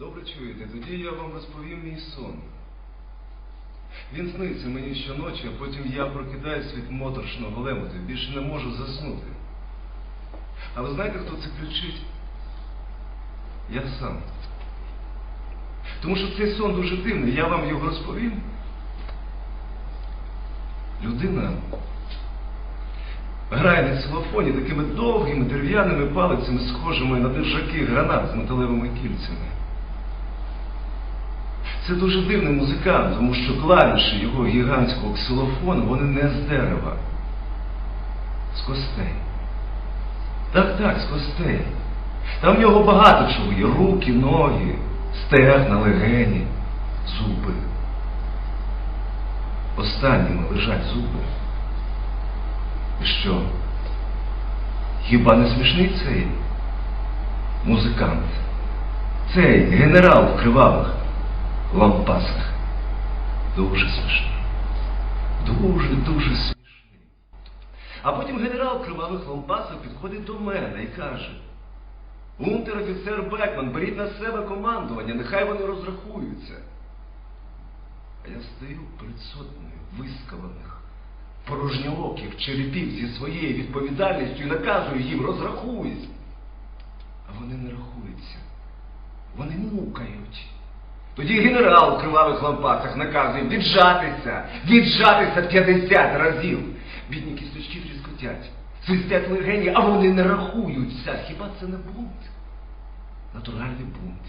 Добре чуєте, тоді я вам розповім мій сон. Він сниться мені щоночі, а потім я прокидаюсь від моторшного лемоту, більше не можу заснути. А ви знаєте, хто це кричить? Я сам. Тому що цей сон дуже дивний, я вам його розповім. Людина грає на ксилофоні такими довгими дерев'яними палицями, схожими на держаки гранат з металевими кільцями. Це дуже дивний музикант, тому що клавіші його гігантського ксилофону, вони не з дерева, з костей. Так, так, з костей. Там в нього багато чого є. Руки, ноги, стегна, легені, зуби. Останніми лежать зуби. І що? Хіба не смішний цей музикант? Цей генерал в кривавих лампасах. Дуже смішний. Дуже-дуже смішний. А потім генерал кривавих лампасах підходить до мене і каже, унтер-офіцер Бекман, беріть на себе командування, нехай вони розрахуються. А я стою перед сотнею вискаваних, порожньооких черепів зі своєю відповідальністю і наказую їм розрахуйся. А вони не рахуються. Вони мукають. Тоді генерал в кривавих лампасах наказує віджатися, віджатися 50 разів. Бідні кісточки тріскотять, свистять легені, а вони не рахуються. Хіба це не бунт? Натуральний бунт.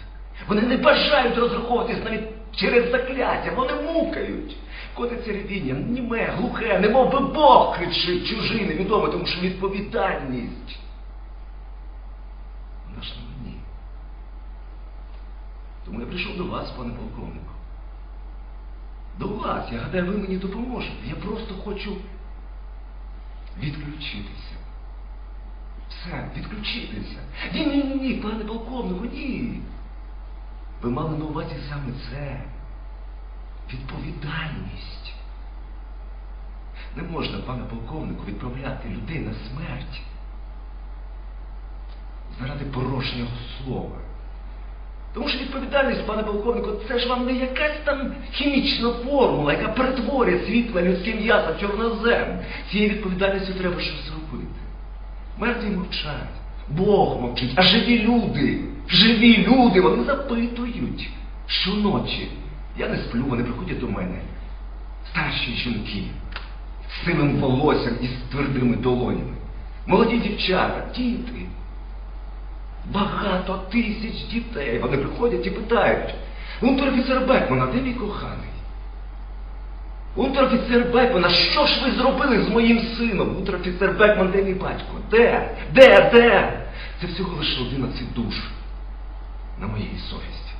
Вони не бажають розраховуватись навіть через закляття, вони мукають. Котиться ревіння, німе, глухе, немов би Бог кричить, чужий, невідомий, тому що відповідальність. Вона ж мені. Тому я прийшов до вас, пане полковнику. До вас, я гадаю, ви мені допоможете. Я просто хочу відключитися. Все, відключитися. Ні, ні, ні, ні, пане полковнику, ні. Ви мали на увазі саме це. Відповідальність. Не можна, пане полковнику, відправляти людей на смерть заради порожнього слова. Тому що відповідальність, пане полковнику, це ж вам не якась там хімічна формула, яка перетворює світле людське м'ясо чорнозем. Цією відповідальністю треба щось робити. Мертві мовчать, Бог мовчить, а живі люди, живі люди, вони запитують щоночі. Я не сплю, вони приходять до мене. Старші жінки з сивим волоссям і з твердими долонями. Молоді дівчата, діти. Багато тисяч дітей. Вони приходять і питають, унтер-офіцер Бекмана, де мій коханий? Унтер-офіцер Бекмана, що ж ви зробили з моїм сином? Унтер-офіцер Бекман, де мій батько? Де? Де? Де? Це всього лише 11 душ на моїй совісті.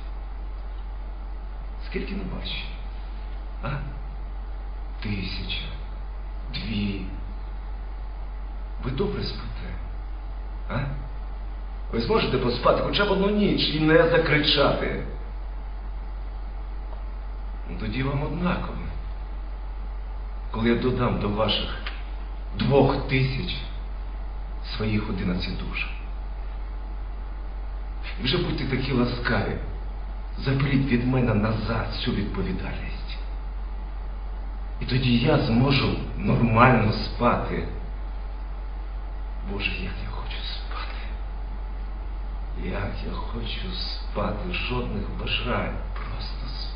Скільки не бачиш? А? Тисяча, дві. Ви добре спите? А? Ви зможете поспати хоча б одну ніч і не закричати. Ну, Тоді вам однаково. Коли я додам до ваших двох тисяч своїх одинадцять душ. І вже будьте такі ласкаві, заберіть від мене назад цю відповідальність. І тоді я зможу нормально спати. Боже, як я хочу спати я хочу спати, жодних бажань. Просто спати.